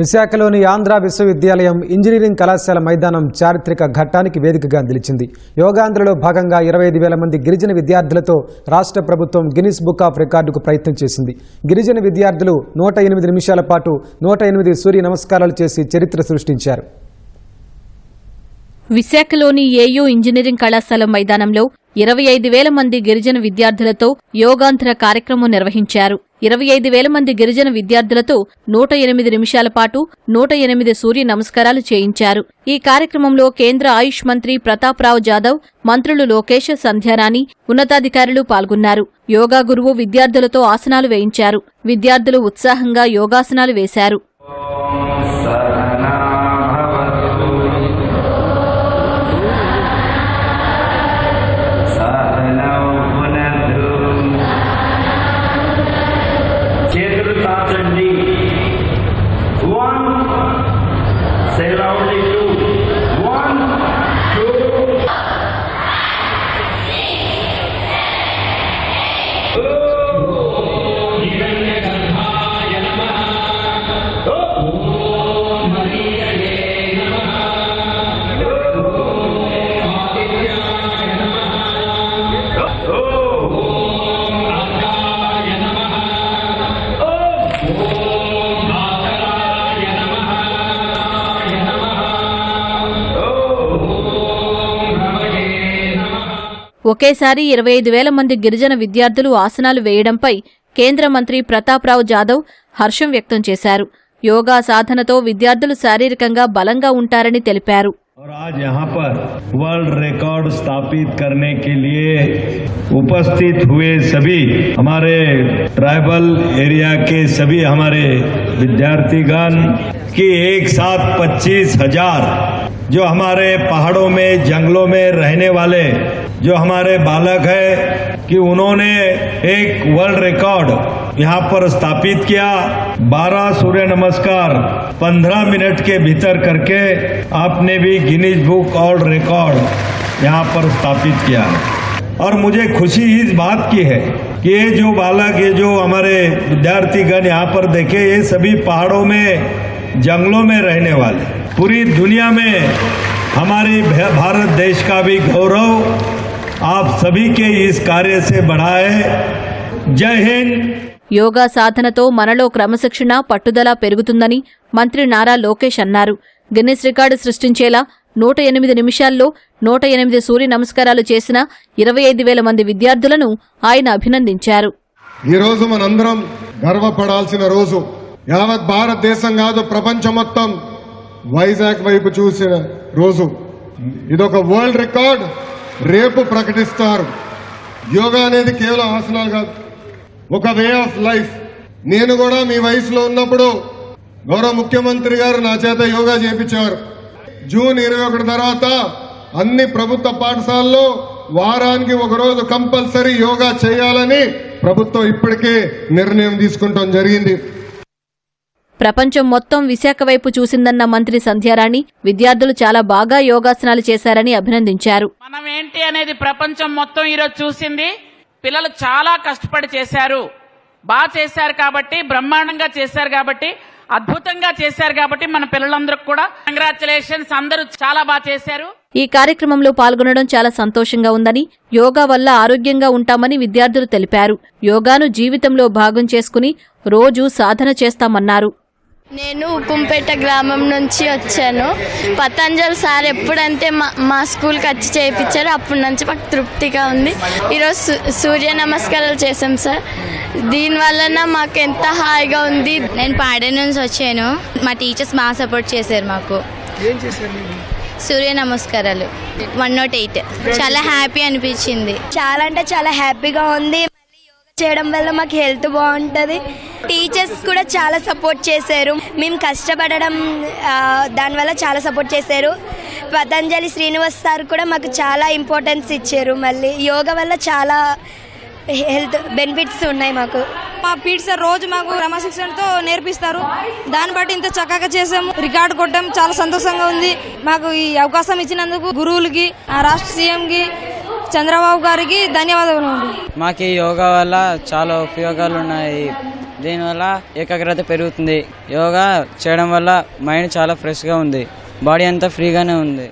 విశాఖలోని ఆంధ్ర విశ్వవిద్యాలయం ఇంజనీరింగ్ కళాశాల మైదానం చారిత్రక ఘట్టానికి వేదికగా నిలిచింది. యోగాంధ్రలో భాగంగా ఇరవై ఐదు వేల మంది గిరిజన విద్యార్థులతో రాష్ట్ర ప్రభుత్వం గిన్నిస్ బుక్ ఆఫ్ రికార్డుకు ప్రయత్నం చేసింది. గిరిజన విద్యార్థులు నూట ఎనిమిది నిమిషాల పాటు నూట ఎనిమిది సూర్య నమస్కారాలు చేసి చరిత్ర సృష్టించారు. విశాఖలోని ఏయూ ఇంజనీరింగ్ కళాశాల మైదానంలో ఇరవై ఐదు వేల మంది గిరిజన విద్యార్థులతో యోగాంధ్ర కార్యక్రమం నిర్వహించారు. ఇరవై ఐదు వేల మంది గిరిజన విద్యార్థులతో నూట ఎనిమిది నిమిషాల పాటు నూట ఎనిమిది సూర్య నమస్కారాలు చేయించారు. ఈ కార్యక్రమంలో కేంద్ర ఆయుష్ మంత్రి ప్రతాప్రావు జాదవ్ మంత్రులు లోకేష్ సంధ్యారాణి ఉన్నతాధికారులు పాల్గొన్నారు. యోగా గురువు విద్యార్థులతో ఆసనాలు వేయించారు. విద్యార్థులు ఉత్సాహంగా యోగాసనాలు వేశారు. every the need ఒకేసారి ఇరవై ఐదు వేల మంది గిరిజన విద్యార్థులు ఆసనాలు వేయడంపై కేంద్ర మంత్రి ప్రతాప్రావు జాదవ్ హర్షం వ్యక్తం చేశారు యోగా సాధనతో విద్యార్థులు శారీరకంగా బలంగా ఉంటారని తెలిపారు और आज यहाँ पर वर्ल्ड रिकॉर्ड स्थापित करने के लिए उपस्थित हुए सभी हमारे ट्राइबल एरिया के सभी हमारे विद्यार्थीगण की एक साथ पच्चीस हजार जो हमारे पहाड़ों में जंगलों में रहने वाले जो हमारे बालक है, कि उन्होंने एक वर्ल्ड रिकॉर्ड यहाँ पर स्थापित किया। 12 सूर्य नमस्कार 15 मिनट के भीतर करके आपने भी गिनीज बुक और रिकॉर्ड यहाँ पर स्थापित किया। और मुझे खुशी इस बात की है कि ये जो बालक, ये जो हमारे विद्यार्थीगण यहाँ पर देखे, ये सभी पहाड़ों में, जंगलों में रहने वाले। पूरी दुनिया में हमारी भारत देश का भी गौरव आप सभी के इस कार्य से बढ़ा है जय हिंद యోగా సాధనతో మనలో క్రమశిక్షణ పట్టుదల పెరుగుతుందని మంత్రి నారా లోకేష్ అన్నారు గిన్నిస్ రికార్డు సృష్టించేలా నూట ఎనిమిది నిమిషాల్లో నూట ఎనిమిది సూర్య నమస్కారాలు చేసిన ఇరవై ఐదు వేల మంది విద్యార్థులను ఆయన అభినందించారు ఈ రోజు మనందరం గర్వపడాల్సిన రోజు యావత్ భారతదేశం కాదు ప్రపంచం మొత్తం వైజాగ్ వైపు చూసిన రోజు ఇదొక వరల్డ్ రికార్డ్ రేపు ప్రకటిస్తారు. యోగా అనేది కేవలం ఆసనాలు కాదు. ఒక వే ఆఫ్ లైఫ్. నేను కూడా మీ వయసులో ఉన్నప్పుడు గౌరవ ముఖ్యమంత్రి గారు నా చేత యోగా చేపించారు జూన్ ఇరవై ఒకటి తర్వాత అన్ని ప్రభుత్వ పాఠశాలల్లో వారానికి ఒక రోజు కంపల్సరీ యోగా చేయాలని ప్రభుత్వం ఇప్పటికే నిర్ణయం తీసుకుంటాం జరిగింది. ప్రపంచం మొత్తం విశాఖ వైపు చూసిందన్న మంత్రి సంధ్యారాణి విద్యార్థులు చాలా బాగా యోగాసనాలు చేశారని అభినందించారు. మనం ఏంటి అనేది ప్రపంచం మొత్తం ఈరోజు చూసింది. పిల్లలు చాలా కష్టపడి చేశారు. బాగా చేశారు కాబట్టి బ్రహ్మాండంగా చేశారు కాబట్టి అద్భుతంగా చేశారు కాబట్టి మన పిల్లలందరికి కూడా కంగ్రాచులేషన్స్ అందరూ చాలా బాగా చేశారు. ఈ కార్యక్రమంలో పాల్గొనడం చాలా సంతోషంగా ఉందని యోగా వల్ల ఆరోగ్యంగా ఉంటామని విద్యార్థులు తెలిపారు. యోగాను జీవితంలో భాగం చేసుకుని రోజూ సాధన చేస్తామన్నారు. నేను ఉక్కుంపేట గ్రామం నుంచి వచ్చాను. పతంజలి సార్ ఎప్పుడంటే మా మా స్కూల్కి వచ్చి చేయించారో. అప్పటి నుంచి మాకు తృప్తిగా ఉంది. ఈరోజు సూ- సూర్య నమస్కారాలు చేసాం సార్. దీనివలన మాకు ఎంత హాయిగా ఉంది. నేను పాడే నుంచి వచ్చాను. మా టీచర్స్ బాగా సపోర్ట్ చేశారు మాకు. సూర్య నమస్కారాలు. One nought eight. చాలా హ్యాపీ అనిపించింది. చాలా అంటే చాలా హ్యాపీగా ఉంది. చేయడం వల్ల మాకు హెల్త్ బాగుంటుంది. టీచర్స్ కూడా చాలా సపోర్ట్ చేశారు. మేము కష్టపడడం దానివల్ల చాలా సపోర్ట్ చేశారు. పతంజలి శ్రీనివాస్ సార్ కూడా మాకు చాలా ఇంపార్టెన్స్ ఇచ్చారు. మళ్ళీ యోగా వల్ల చాలా హెల్త్ బెనిఫిట్స్ ఉన్నాయి మాకు. మా పీటీ సార్ రోజు మాకు క్రమశిక్షణతో నేర్పిస్తారు. దాన్ని బట్టి ఇంత చక్కగా చేసాము రికార్డు కొట్టాం చాలా సంతోషంగా ఉంది. మాకు ఈ అవకాశం ఇచ్చినందుకు గురువులకి ఆ రాష్ట్ర సీఎంకి చంద్రబాబు గారికి ధన్యవాదాలు అండి. మాకు ఈ యోగా వల్ల చాలా ఉపయోగాలు ఉన్నాయి. దీనివల్ల ఏకాగ్రత పెరుగుతుంది. యోగా చేయడం వల్ల మైండ్ చాలా ఫ్రెష్గా ఉంది. బాడీ అంతా ఫ్రీగానే ఉంది.